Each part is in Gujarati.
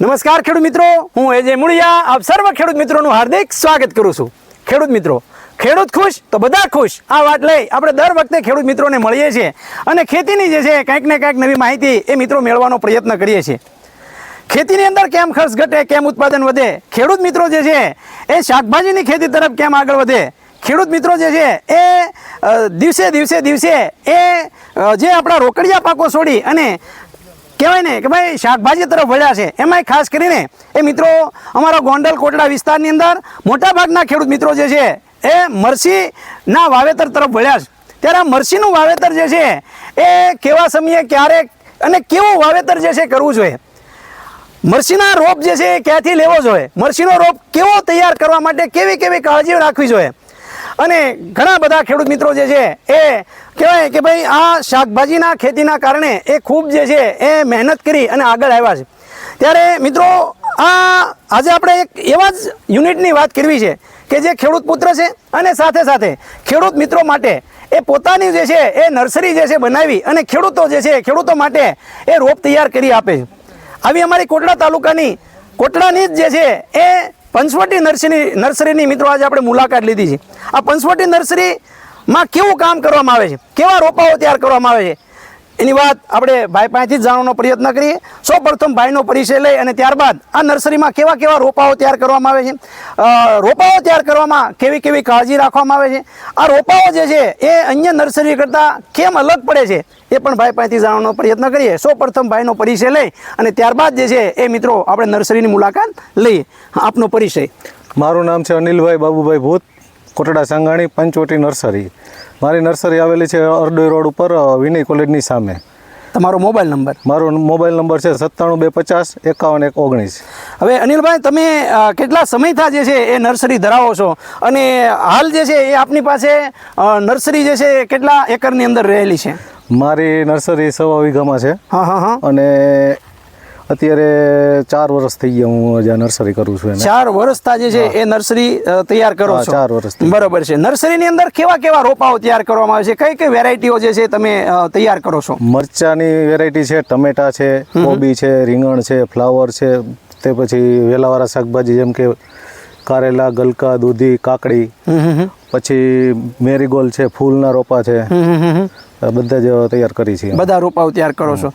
નમસ્કાર ખેડૂત મિત્રો, હું એજે મુળિયા આપ સર્વ ખેડૂત મિત્રોનું હાર્દિક સ્વાગત કરું છું. ખેડૂત મિત્રો, ખેડૂત ખુશ તો બધા ખુશ? આ વાત લઈ આપણે દર વખતે ખેડૂત મિત્રોને મળીએ છીએ અને ખેતીની જે છે, કંઈક ને કંઈક નવી માહિતી એ મિત્રો મેળવવાનો પ્રયત્ન કરીએ છીએ. ખેતીની અંદર કેમ ખર્ચ ઘટે, કેમ ઉત્પાદન વધે? ખેડૂત મિત્રો જે છે, એ શાકભાજીની ખેતી તરફ કેમ આગળ વધે? ખેડૂત મિત્રો જે છે, એ દિવસે દિવસે દિવસે એ જે આપણા રોકડિયા પાકો છોડી અને કહેવાય ને કે ભાઈ શાકભાજી તરફ વળ્યા છે. એમાંય ખાસ કરીને એ મિત્રો અમારા ગોંડલ કોટડા વિસ્તારની અંદર મોટાભાગના ખેડૂત મિત્રો જે છે એ મરસીના વાવેતર તરફ વળ્યા છે. ત્યારે આ મરસીનું વાવેતર જે છે એ કેવા સમયે, ક્યારે અને કેવું વાવેતર જે છે કરવું જોઈએ? મરસીના રોપ જે છે એ ક્યાંથી લેવો જોઈએ? મરસીનો રોપ કેવો તૈયાર કરવા માટે કેવી કેવી કાળજી રાખવી જોઈએ? અને ઘણા બધા ખેડૂત મિત્રો જે છે એ કહેવાય કે ભાઈ આ શાકભાજીના ખેતીના કારણે એ ખૂબ જે છે એ મહેનત કરી અને આગળ આવ્યા છે. ત્યારે મિત્રો, આ આજે આપણે એક એવા જ યુનિટની વાત કરવી છે કે જે ખેડૂત પુત્ર છે અને સાથે સાથે ખેડૂત મિત્રો માટે એ પોતાની જે છે એ નર્સરી જે છે બનાવી અને ખેડૂતો જે છે ખેડૂતો માટે એ રોપ તૈયાર કરી આપે છે. આવી અમારી કોટડા તાલુકાની, કોટડાની જ જે છે એ પંચવટી નર્સરી નર્સરીની મિત્રો આજે આપણે મુલાકાત લીધી છે. આ પંચવટી નર્સરીમાં કેવું કામ કરવામાં આવે છે? કેવા રોપાઓ તૈયાર કરવામાં આવે છે? એની વાત આપણે ભાઈ પાસેથી જ જાણવાનો પ્રયત્ન કરીએ. સૌ પ્રથમ ભાઈનો પરિચય લઈ અને ત્યારબાદ આ નર્સરીમાં કેવા કેવા રોપાઓ તૈયાર કરવામાં આવે છે? રોપાઓ તૈયાર કરવામાં કેવી કેવી કાળજી રાખવામાં આવે છે? આ રોપાઓ જે છે એ અન્ય નર્સરી કરતાં કેમ અલગ પડે છે? એ પણ ભાઈ પાસેથી જાણવાનો પ્રયત્ન કરીએ. સૌ પ્રથમ ભાઈનો પરિચય લઈ અને ત્યારબાદ જે છે એ મિત્રો આપણે નર્સરીની મુલાકાત લઈએ. આપનો પરિચય. મારું નામ છે અનિલભાઈ બાબુભાઈ ભૂત કોટડા સાંગાણી પંચવટી નર્સરી. મારી નર્સરી આવેલી છે અરડોઈ રોડ ઉપર વિનય કોલેજની સામે. તમારો મોબાઈલ નંબર? મારો મોબાઈલ નંબર છે સત્તાણું બે પચાસ એકાવન એક ઓગણીસ. હવે અનિલભાઈ તમે કેટલા સમયથી જે છે એ નર્સરી ધરાવો છો? અને હાલ જે છે એ આપની પાસે નર્સરી જે છે કેટલા એકરની અંદર રહેલી છે? મારી નર્સરી સવા વીઘામાં છે. હા હા હા. અને અત્યારે ચાર વર્ષ થઈ ગયા હું જ્યાં નર્સરી કરું છું ચાર વર્ષતા જે છે એ નર્સરી તૈયાર કરો છો. ચાર વર્ષથી. બરોબર છે. નર્સરીની અંદર કેવા કેવા રોપાઓ તૈયાર કરવામાં આવે છે? કઈ કઈ વેરાયટીઓ જે છે તમે તૈયાર કરો છો? મરચાની વેરાયટી છે ટમેટા છે કોબી છે રીંગણ છે ફ્લાવર છે તે પછી વેલાવાળા શાકભાજી જેમ કે કારેલા ગલકા દૂધી કાકડી. પછી મેરીગોલ્ડ છે ફૂલના રોપા છે. બધા જ તૈયાર કરી છે બધા રોપાઓ તૈયાર કરો છો.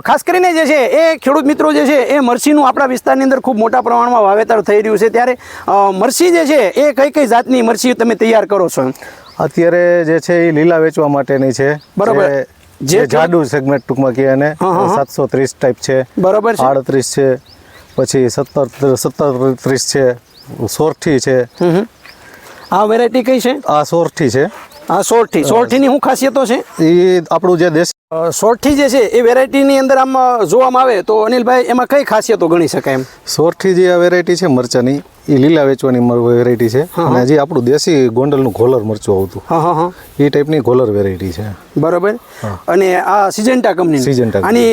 ખાસ કરીને જે છે એ ખેડૂત મિત્રો જે છે એ મરસીનું આપણા વિસ્તારની અંદર ખૂબ મોટા પ્રમાણમાં વાવેતર થઈ રહ્યું છે. ત્યારે મરસી જે છે એ કઈ કઈ જાતની મરસી તમે તૈયાર કરો છો? અત્યારે જે છે એ લીલા વેચવા માટેની છે. બરોબર. જે- જાડુ સેગમેન્ટ ટૂંકમાં કહે હા. સાતસો ત્રીસ ટાઈપ છે. બરોબર છે. આડત્રીસ છે પછી સત્તર સત્તર ત્રીસ છે. સોરઠી છે. આ વેરાયટી કઈ છે? આ સોરઠી છે. આ સોરઠી. સોરઠીની શું ખાસિયતો છે? એ આપણું જે દેશ સોરઠી જે છે એ વેરાયટીની અંદર આમ જોવામાં આવે તો અનિલભાઈ એમાં કઈ ખાસિયતો ગણી શકાય એમ? સોરઠી જે આ વેરાયટી છે મરચાની એ લીલા વેચવાની વેરાયટી છે. અને જે આપણું દેશી ગોંડલનું ઘોલર મરચું આવતું. હા હા હા. એ ટાઈપની ઘોલર વેરાયટી છે. બરાબર? અને આ સિજન્ટા કંપની સિજન્ટા આની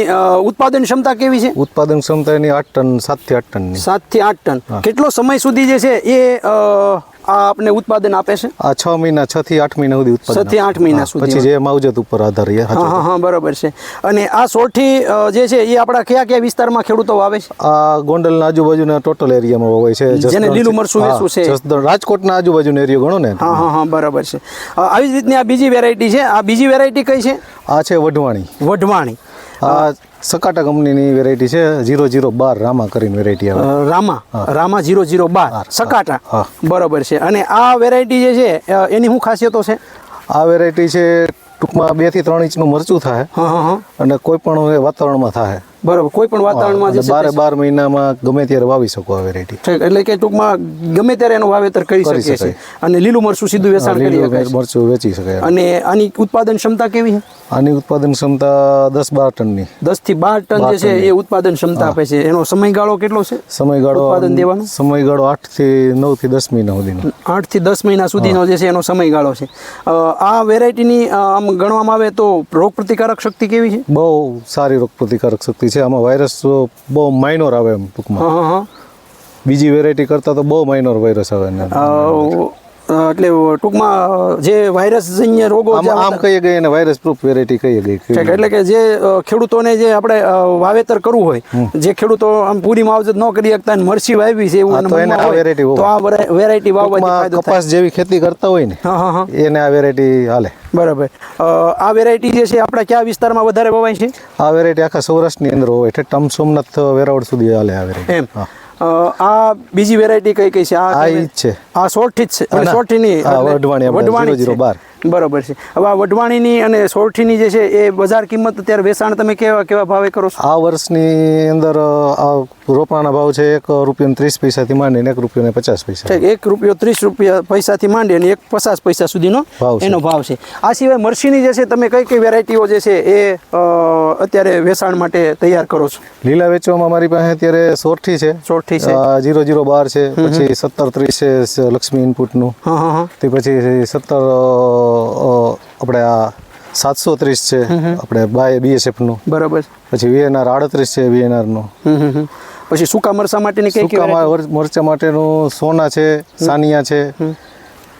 ઉત્પાદન ક્ષમતા કેવી છે? ઉત્પાદન ક્ષમતા એની આઠ ટન સાતથી આઠ ટનની. સાતથી આઠ ટન. કેટલો સમય સુધી જે છે એ આ આપને ઉત્પાદન આપે છે? આ છ મહિના છ થી આઠ મહિના સુધી ઉત્પાદન છ થી આઠ મહિના સુધી. પછી જે માવજત ઉપર આધાર રહે હા હા હા બરાબર છે. અને આ સોઠી જે છે એ આપણા કયા કયા વિસ્તારમાં ખેડૂતો વાવે છે? આ ગોંડલના આજુબાજુના ટોટલ એરિયામાં વાવે છે. જેને લીલું મરસુ વેચવું છે. રાજકોટના આજુબાજુનો એરિયો ગણો ને. હા હા હા બરાબર છે. આવી જ રીતની આ બીજી વેરાયટી છે. આ બીજી વેરાયટી કઈ છે? આ છે વઢવાણી. વઢવાણી. સકાટા કંપનીની વેરાયટી છે. ઝીરો ઝીરો બાર રામા કરીને વેરાયટી આવે. રામા? રામા જીરો ઝીરો બાર સકાટા. બરોબર છે. અને આ વેરાયટી જે છે એની શું ખાસિયતો છે? આ વેરાયટી છે ટૂંકમાં બેથી ત્રણ ઇંચનું મરચું થાય. હા હા હા. અને કોઈ પણ વાતાવરણમાં થાય. બરોબર. કોઈ પણ વાતાવરણમાં બારે બાર મહિનામાં ગમે ત્યારે વાવી શકો આ વેરાયટી એટલે કે ટૂંકમાં ગમે ત્યારે એનું વાવેતર કરી શકીએ છીએ. શકાય. અને લીલું મરચું સીધું વેચાણ કરી શકાય મરચું વેચી શકાય. અને આની ઉત્પાદન ક્ષમતા કેવી છે? આની ઉત્પાદન ક્ષમતા દસ બાર ટનની. દસથી બાર ટન જે છે એ ઉત્પાદન ક્ષમતા આપે છે. એનો સમયગાળો કેટલો છે? સમયગાળો ઉત્પાદન દેવાનો? સમયગાળો આઠથી નવથી દસ મહિના સુધીનો. આઠથી દસ મહિના સુધીનો જે છે એનો સમયગાળો છે. આ વેરાયટીની આમ ગણવામાં આવે તો રોગ પ્રતિકારક શક્તિ કેવી છે? બહુ સારી રોગ પ્રતિકારક શક્તિ છે. આમાં વાયરસ બહુ માઇનોર આવે એમ ટૂંકમાં. બીજી વેરાયટી કરતાં તો બહુ માઇનોર વાયરસ આવે એટલે ટૂંકમાં જે વાયરસજન્ય રોગો આમ કહીએ ગઈ અને વાયરસ પ્રૂફ વેરાયટી કહીએ ગઈ એટલે કે જે ખેડૂતોને જે આપણે વાવેતર કરવું હોય જે ખેડૂતો આમ પૂરી માવજત ન કરી શકતા અને મરસી વાવી છે એવું તો એને આ વેરાયટી તો આ વેરાયટી થાય. કપાસ જેવી ખેતી કરતા હોય ને એને આ વેરાયટી હાલે. બરાબર. આ વેરાયટી જે છે આપણા કયા વિસ્તારમાં વધારે વવાય છે? આ વેરાયટી આખા સૌરાષ્ટ્રની અંદર હોય એટલે ટમ સોમનાથ વેરાવળ સુધી હાલે આ વેરાયટી એમ. આ બીજી વેરાયટી કઈ કઈ છે? આ છે. આ સોઠી જ છે. સોઠી ની વડવાણી વડવાણી 012 બરાબર છે. હવે આ વઢવાણીની અને સોરઠીની જે છે એ બજાર કિંમત અત્યારે વેચાણ તમે કેવા કેવા ભાવે કરો છો? આ વર્ષની અંદર આ રોપાના ભાવ છે એક રૂપિયા ત્રીસ પૈસાથી માંડીને એક રૂપિયાને પચાસ પૈસા. એક રૂપિયો ત્રીસ રૂપિયા પૈસાથી માંડી અને એક પચાસ પૈસા સુધીનો ભાવ એનો ભાવ છે. આ સિવાય મરસીની જે છે તમે કઈ કઈ વેરાયટીઓ જે છે એ અત્યારે વેચાણ માટે તૈયાર કરો છો? લીલા વેચવામાં મારી પાસે અત્યારે સોરઠી છે. સોરઠી છે. જીરો જીરો બાર છે પછી સત્તર ત્રીસ છે લક્ષ્મી ઇનપુટનું હા હા હા. તે પછી સત્તર આપણે આ સાતસો ત્રીસ છે આપણે બાય બીએસએફનું. બરાબર. પછી વીએનઆર આડત્રીસ છે વીએનઆરનું. પછી સૂકા મરસા માટેની સૂકામાં મરચા માટેનું સોના છે સાનિયા છે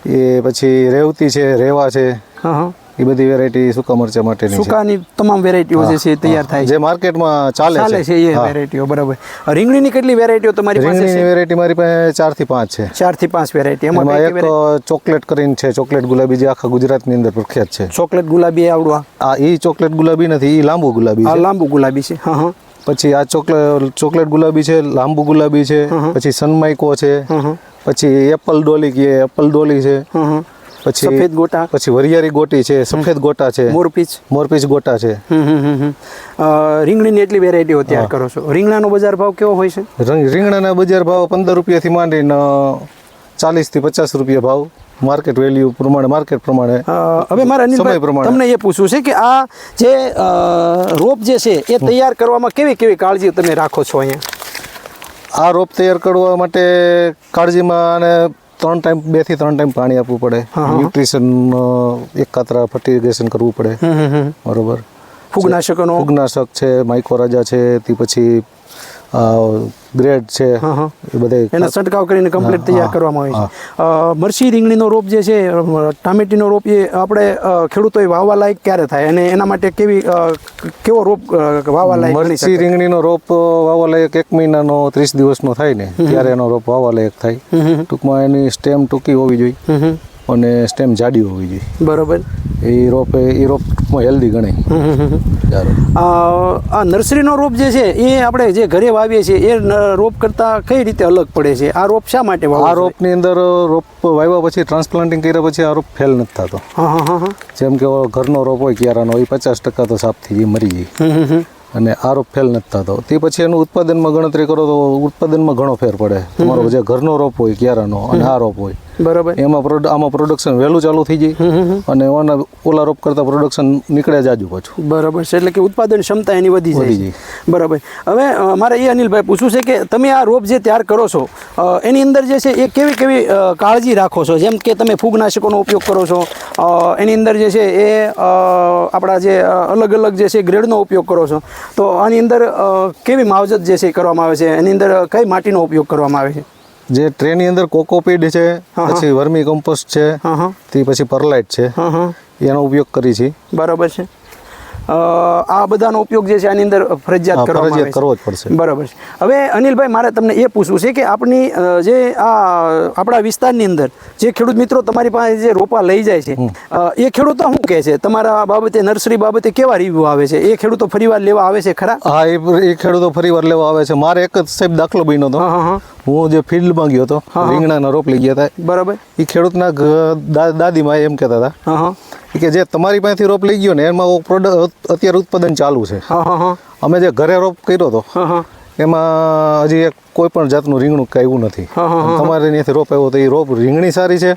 એ પછી રેવતી છે રેવા છે. હા હા. એ બધી વેરાયટી સૂકા મરચા માટેની છે. સુકાની તમામ વેરાયટીઓ જે છે તૈયાર થાય છે. જે માર્કેટમાં ચાલે ચાલે છે. છે એ વેરાયટીઓ બરાબર. રીંગણીની કેટલી વેરાયટીઓ તમારી પાસે રીંગણીની વેરાયટી મારી પાસે ચારથી પાંચ છે. ચારથી પાંચ વેરાયટી એમાં એક ચોકલેટ કરીને છે ચોકલેટ ગુલાબી જે આખા ગુજરાતની અંદર પ્રખ્યાત છે. ચોકલેટ ગુલાબી આવડવા? આ. એ ઈ ચોકલેટ ગુલાબી નથી એ લાંબુ ગુલાબી આ છે. લાંબુ ગુલાબી છે હા હા. પછી આ ચોકલેટ ચોકલેટ ગુલાબી છે લાંબુ ગુલાબી છે પછી સનમાઇકો છે પછી એપલ ડોલી કે એપલ ડોલી છે પછી સફેદ ગોટા. પછી વરિયાળી ગોટી છે સફેદ ગોટા છે. મોરપીચ. મોરપીચ ગોટા છે. રીંગણીની એટલી વેરાયટીઓ તૈયાર કરો છો. રીંગણાનો બજાર ભાવ કેવો હોય છે? રીંગણાના બજાર ભાવ પંદર રૂપિયાથી માંડીને ચાલીસથી પચાસ રૂપિયા ભાવ. માર્કેટ વેલ્યુ પ્રમાણે માર્કેટ પ્રમાણે હવે મારા અનિલભાઈ પ્રમાણે. તમને એ પૂછવું છે કે આ જે રોપ જે છે એ તૈયાર કરવામાં કેવી કેવી કાળજી તમે રાખો છો અહીંયા? આ રોપ તૈયાર કરવા માટે કાળજીમાં અને ત્રણ ટાઈમ બેથી ત્રણ ટાઈમ પાણી આપવું પડે. ન્યુટ્રિશન એક કાતરા ફર્ટિગેશન કરવું પડે. બરોબર. ફૂગનાશકોનો? ફૂગનાશક છે માઇકોરાજા છે તે પછી ગ્રેડ છે એ બધે એનો છંટકાવ કરીને કમ્પ્લીટ તૈયાર કરવામાં આવે છે. મરસી રીંગણીનો રોપ જે છે ટામેટીનો રોપ એ આપણે ખેડૂતોએ વાવવા લાયક ક્યારે થાય? અને એના માટે કેવી કેવો રોપ વાવવા લાયક મરસી રીંગણીનો રોપ વાવવા લાયક એક મહિનાનો ત્રીસ દિવસનો થાય ને ત્યારે એનો રોપ વાવવા લાયક થાય ટૂંકમાં એની સ્ટેમ ટૂંકી હોવી જોઈએ. અને સ્ટેમ જાડી હોવી જોઈએ. બરોબર. એ રોપ એ રોપ હેલ્ધી ગણાય. આ નર્સરીનો રોપ જે છે એ આપણે જે ઘરે વાવીએ છીએ એ રોપ કરતાં કઈ રીતે અલગ પડે છે? આ રોપ શા માટે આ રોપની અંદર રોપ વાવ્યા પછી ટ્રાન્સપ્લાન્ટિંગ કર્યા પછી આ રોપ ફેલ નથી થતો. જેમ કે ઘરનો રોપ હોય ક્યારાનો એ પચાસ ટકા તો સાફ થઈ જાય મરી જાય. અને આ રોપ ફેલ નથી થતો. તે પછી એનું ઉત્પાદનમાં ગણતરી કરો તો ઉત્પાદનમાં ઘણો ફેર પડે. તમારો જે ઘરનો રોપ હોય ક્યારાનો અને આ રોપ હોય. બરોબર. એમાં પ્રોડ આમાં પ્રોડક્શન વહેલું ચાલુ થઈ જાય અને ઓના ઓલા રોપ કરતાં પ્રોડક્શન નીકળે જાજુ પાછું. બરાબર છે એટલે કે ઉત્પાદન ક્ષમતા એની વધી જાય બરાબર. હવે મારે એ અનિલભાઈ પૂછવું છે કે તમે આ રોપ જે તૈયાર કરો છો એની અંદર જે છે એ કેવી કેવી કાળજી રાખો છો? જેમ કે તમે ફૂગનાશકોનો ઉપયોગ કરો છો એની અંદર જે છે એ આપણા જે અલગ અલગ જે છે ગ્રેડનો ઉપયોગ કરો છો. તો આની અંદર કેવી માવજત જે છે એ કરવામાં આવે છે? એની અંદર કઈ માટીનો ઉપયોગ કરવામાં આવે છે? જે ટ્રેની અંદર કોકોપીડ છે પછી વર્મી કમ્પોસ્ટ છે તે પછી પરલાઇટ છે. એનો ઉપયોગ કરી છે. બરાબર છે. આ બધાનો ઉપયોગ જે છે આની અંદર ફરજિયાત કરવામાં કરવો જ પડશે. બરાબર છે. હવે અનિલભાઈ મારે તમને એ પૂછવું છે કે આપણી જે આ આપણા વિસ્તારની અંદર જે ખેડૂત મિત્રો તમારી પાસે જે રોપા લઈ જાય છે એ ખેડૂતો શું કહે છે? તમારા બાબતે નર્સરી બાબતે કેવા રિવ્યુ આવે છે? એ ખેડૂતો ફરીવાર લેવા આવે છે ખરા? હા એ એ ખેડૂતો ફરીવાર લેવા આવે છે. મારે એક જ સાહેબ દાખલો બન્યો હતો. હા જે ફિલ્ડમાં ગયો હતો રીંગણાના રોપ લઈ ગયા હતા બરાબર. એ ખેડૂતના દાદીમાં એમ કહેતા હતા હા હા. ઈ કે જે તમારી પાસેથી રોપ લઈ ગયો ને એમાં પ્રોડક્ટ અત્યારે ઉત્પાદન ચાલુ છે. હા હા હા. અમે જે ઘરે રોપ કર્યો હતો હા હા. એમાં હજી એક કોઈ પણ જાતનું રીંગણું કે આવ્યું નથી. તમારે ત્યાંથી રોપ આવ્યો તો એ રોપ રીંગણી સારી છે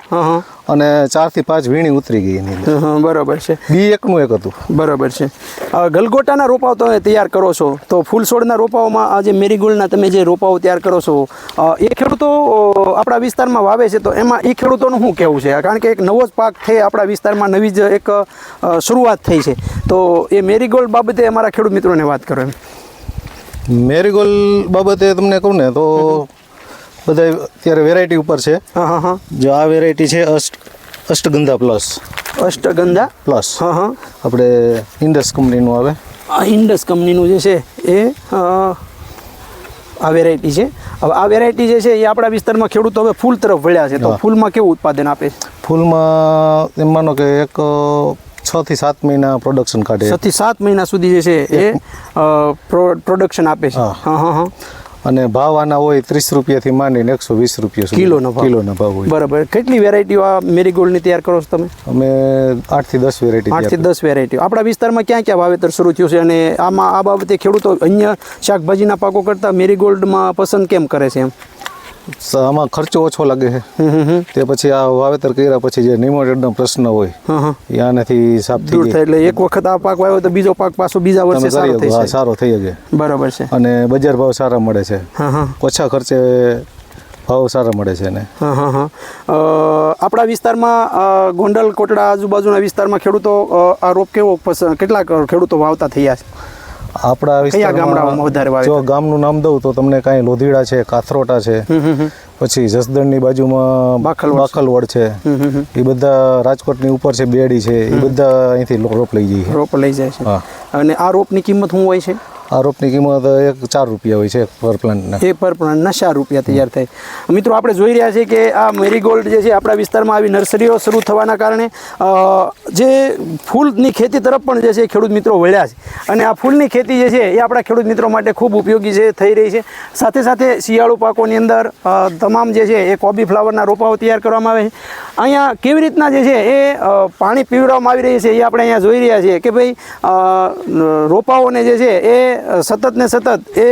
અને ચારથી પાંચ વીણી ઉતરી ગઈ એની બરાબર છે. બી એકનું એક હતું. બરાબર છે. ગલગોટાના રોપાઓ તમે તૈયાર કરો છો તો ફૂલ છોડના રોપાઓમાં આ જે મેરીગોલ્ડના તમે જે રોપાઓ તૈયાર કરો છો એ ખેડૂતો આપણા વિસ્તારમાં વાવે છે તો એમાં એ ખેડૂતોનું શું કહેવું છે? કારણ કે એક નવો જ પાક થઈ આપણા વિસ્તારમાં નવી જ એક શરૂઆત થઈ છે. તો એ મેરીગોલ્ડ બાબતે અમારા ખેડૂત મિત્રોને વાત કરો એમ. મેરીગોલ્ડ બાબતે તમને કહું ને તો બધા અત્યારે વેરાયટી ઉપર છે. હા હા હા. જો આ વેરાયટી છે અષ્ટ અષ્ટગંધા પ્લસ અષ્ટગંધા? પ્લસ હા હા. આપણે ઇન્ડસ કંપનીનું આવે. આ ઇન્ડસ કંપનીનું જે છે એ આ વેરાયટી છે. હવે આ વેરાયટી જે છે એ આપણા વિસ્તારમાં ખેડૂતો હવે ફૂલ તરફ વળ્યા છે. તો ફૂલમાં કેવું ઉત્પાદન આપે છે? ફૂલમાં એમ માનો કે એક છ થી સાત મહિના પ્રોડક્શન કાઢે. છ થી સાત મહિના સુધી જે છે એ પ્રોડક્શન આપે છે. હા. હા હા અને ભાવ આના હોય ત્રીસ રૂપિયાથી માંડીને એકસો વીસ રૂપિયા કિલોનો ભાવ. કિલોના ભાવ હોય. બરાબર. કેટલી વેરાયટીઓ આ મેરીગોલ્ડની તૈયાર કરો છો તમે? અમે આઠથી દસ વેરાયટી આઠથી દસ વેરાયટીઓ આપણા વિસ્તારમાં ક્યાં ક્યાં વાવેતર શરૂ થયું છે અને આમાં આ બાબતે ખેડૂતો અન્ય શાકભાજીના પાકો કરતાં મેરીગોલ્ડમાં પસંદ કેમ કરે છે એમ? આમાં ખર્ચો ઓછો લાગે છે. તે પછી આ વાવેતર કર્યા પછી જે નિમોટેડનો પ્રશ્ન હોય એ આનાથી સાફ થઈ જાય. એટલે એક વખત આ પાક વાવ્યો તો બીજો પાક પાછો બીજા વર્ષે સારો થઈ. જાય સારો થઈ જાય બરાબર છે. અને બજાર ભાવ સારા મળે છે. ઓછા ખર્ચે ભાવ સારા મળે છે ને આપણા વિસ્તારમાં ગોંડલ કોટડા આજુબાજુના વિસ્તારમાં ખેડૂતો આ રોપ કેવો કેટલાક ખેડૂતો વાવતા થયા છે? આપણા વધારે વિસ્તારમાં જો ગામનું નામ દઉં તો તમને કાંઈ લોધીડા છે કાથરોટા છે. પછી જસદણની બાજુમાં બાખલવડ છે. એ બધા રાજકોટની ઉપર છે બેડી છે એ બધા અહીંથી રોપ લઈ જઈએ રોપ લઈ જાય છે. અને આ રોપની કિંમત શું હોય છે? આ રોપની કિંમત એક ચાર રૂપિયા હોય છે પર પ્લાન્ટના એ પર પ્લાન્ટના ચાર રૂપિયા તૈયાર થાય. મિત્રો, આપણે જોઈ રહ્યા છીએ કે આ મેરીગોલ્ડ જે છે, આપણા વિસ્તારમાં આવી નર્સરીઓ શરૂ થવાના કારણે જે ફૂલની ખેતી તરફ પણ જે છે ખેડૂત મિત્રો વળ્યા છે. અને આ ફૂલની ખેતી જે છે, એ આપણા ખેડૂત મિત્રો માટે ખૂબ ઉપયોગી છે થઈ રહી છે. સાથે સાથે શિયાળુ પાકોની અંદર તમામ જે છે, એ કોબી ફ્લાવરના રોપાઓ તૈયાર કરવામાં આવે છે. અહીંયા કેવી રીતના જે છે, એ પાણી પીવડાવવામાં આવી રહી છે, એ આપણે અહીંયા જોઈ રહ્યા છીએ કે ભાઈ રોપાઓને જે છે, એ સતત ને સતત એ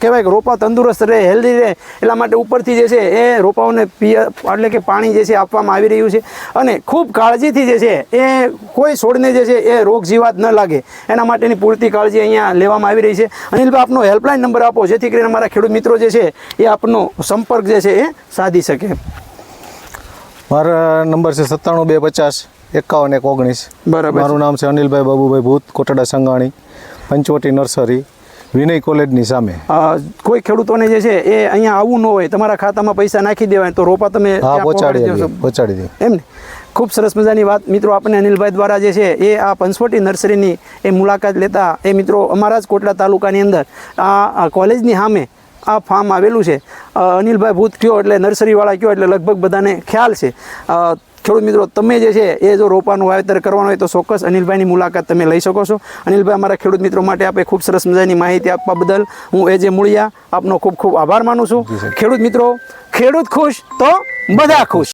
કહેવાય કે રોપા તંદુરસ્ત રહે હેલ્ધી રહે એટલા માટે ઉપરથી જે છે એ રોપાઓને પિય એટલે કે પાણી જે છે આપવામાં આવી રહ્યું છે. અને ખૂબ કાળજીથી જે છે એ કોઈ છોડને જે છે એ રોગ જીવાત ન લાગે. એના માટેની પૂરતી કાળજી અહીંયા લેવામાં આવી રહી છે. અનિલભાઈ આપનો હેલ્પલાઇન નંબર આપો જેથી કરીને અમારા ખેડૂત મિત્રો જે છે એ આપનો સંપર્ક જે છે એ સાધી શકે. મારા નંબર છે સત્તાણું બે પચાસ એકાવન એક ઓગણીસ. બરાબર મારું નામ છે અનિલભાઈ બાબુભાઈ ભૂત કોટડા સંગાણી પંચવટી નર્સરી વિનય કોલેજની સામે. કોઈ ખેડૂતોને જે છે એ અહીંયા આવવું ન હોય તમારા ખાતામાં પૈસા નાખી દેવાય તો રોપા તમે પહોંચાડી પહોંચાડી દઈએ એમ ને? ખૂબ સરસ મજાની વાત મિત્રો આપણે અનિલભાઈ દ્વારા જે છે એ આ પંચવટી નર્સરીની એ મુલાકાત લેતા એ મિત્રો અમારા જ કોટડા તાલુકાની અંદર આ કોલેજની સામે આ ફાર્મ આવેલું છે. અનિલભાઈ ભૂત કયો એટલે નર્સરીવાળા કયો એટલે લગભગ બધાને ખ્યાલ છે. ખેડૂત મિત્રો તમે જે છે એ જો રોપાનું વાવેતર કરવાનું હોય તો ચોક્કસ અનિલભાઈની મુલાકાત તમે લઈ શકો છો. અનિલભાઈ અમારા ખેડૂત મિત્રો માટે આપે ખૂબ સરસ મજાની માહિતી આપવા બદલ હું એ જે મૂળિયા આપનો ખૂબ ખૂબ આભાર માનું છું. ખેડૂત મિત્રો ખેડૂત ખુશ તો બધા ખુશ.